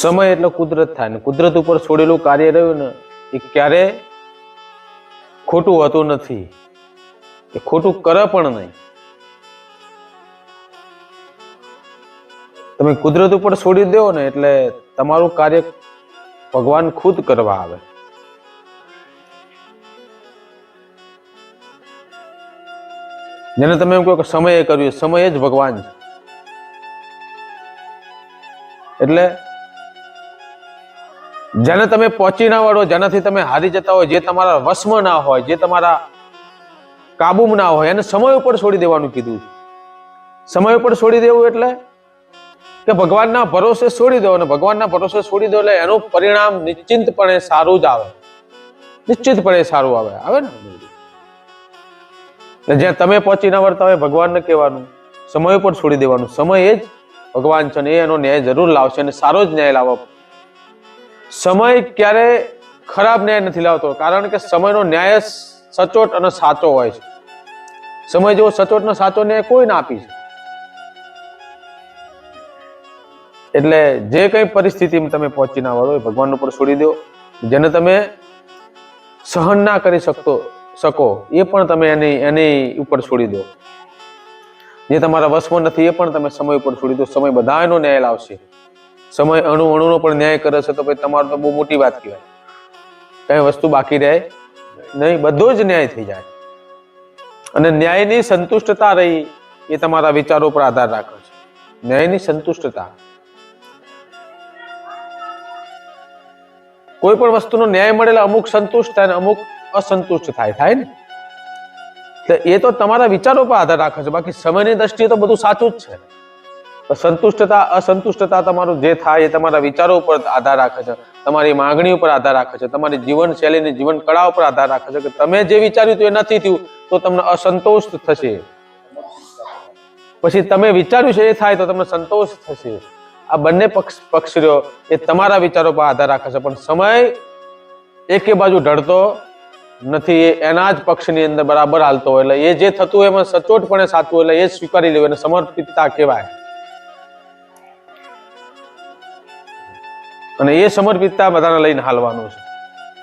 સમય એટલે કુદરત થાય ને કુદરત ઉપર છોડેલું કાર્ય રહ્યું ને, એ ક્યારે ખોટું હોતું નથી. એ ખોટું કરે પણ નહીં. તમે કુદરત ઉપર છોડી દો ને એટલે તમારું કાર્ય ભગવાન ખુદ કરવા આવે. જેને તમે એમ કહો કે સમયે કર્યું સમય જ ભગવાન છે. એટલે જેને તમે પહોંચી ના વળો, જેનાથી તમે હારી જતા હોય, જે તમારા વશમાં ના હોય, જે તમારા કાબુમાં ના હોય, એને સમય ઉપર છોડી દેવાનું કીધું છે. સમય ઉપર છોડી દેવું એટલે કે ભગવાનના ભરોસે છોડી દો અને ભગવાનના ભરોસે છોડી દો એટલે એનું પરિણામ નિશ્ચિંતપણે સારું જ આવે. નિશ્ચિતપણે સારું આવે. આવે ને? જ્યાં તમે પહોંચી ના વળતા હોય, ભગવાનને કહેવાનું. સમય ઉપર છોડી દેવાનું. સમય એ જ ભગવાન છે ને એનો ન્યાય જરૂર લાવશે અને સારો જ ન્યાય લાવો સમય ક્યારે ખરાબ ન્યાય નથી લાવતો, કારણ કે સમયનો ન્યાય સચોટ અને સાચો હોય છે. સમય જેવો સચોટ અને સાચો ન્યાય કોઈ ના આપી છે એટલે જે કઈ પરિસ્થિતિમાં તમે પહોંચી ના વળો ભગવાન ઉપર છોડી દો. જેને તમે સહન ના કરી શકતો, શકો, એ પણ તમે એની એની ઉપર છોડી દો. જે તમારા વશમાં નથી એ પણ તમે સમય ઉપર છોડી દો. સમય બધાનો ન્યાય લાવશે. સમય અણુ અણુનો પણ ન્યાય કરે છે તો ભાઈ તમારું તો બહુ મોટી વાત કહેવાય. કઈ વસ્તુ બાકી રહે? નહીં, બધો જ ન્યાય થઈ જાય. અને ન્યાયની સંતુષ્ટતા રહી એ તમારા વિચારો પર આધાર રાખે છે. ન્યાયની સંતુષ્ટતા. કોઈ પણ વસ્તુનો ન્યાય મળેલા અમુક સંતુષ્ટ થાય અમુક અસંતુષ્ટ થાય થાય ને? એટલે એ તો તમારા વિચારો પર આધાર રાખે છે. બાકી સમયની દ્રષ્ટિએ તો બધું સાચું જ છે. સંતુષ્ટતા અસંતુષ્ટતા તમારું જે થાય એ તમારા વિચારો ઉપર આધાર રાખે છે. તમારી માંગણી ઉપર આધાર રાખે છે. તમારી જીવન શૈલીની જીવન કળા ઉપર આધાર રાખે છે કે તમે જે વિચાર્યું હતું એ નથી થયું, તો તમને અસંતોષ થશે. પછી તમે વિચાર્યું છે એ થાય તો તમને સંતોષ થશે. આ બંને પક્ષ, પક્ષીઓ એ તમારા વિચારો પર આધાર રાખે છે. પણ સમય એકે બાજુ ઢળતો નથી એના જ પક્ષની અંદર બરાબર હાલતો હોય. એટલે એ જે થતું એમાં સચોટપણે સાચું એટલે એ સ્વીકારી લેવું, એને સમર્પિતતા કહેવાય. અને એ સમર્પિતતા બધાને લઈને હાલવાનું છે.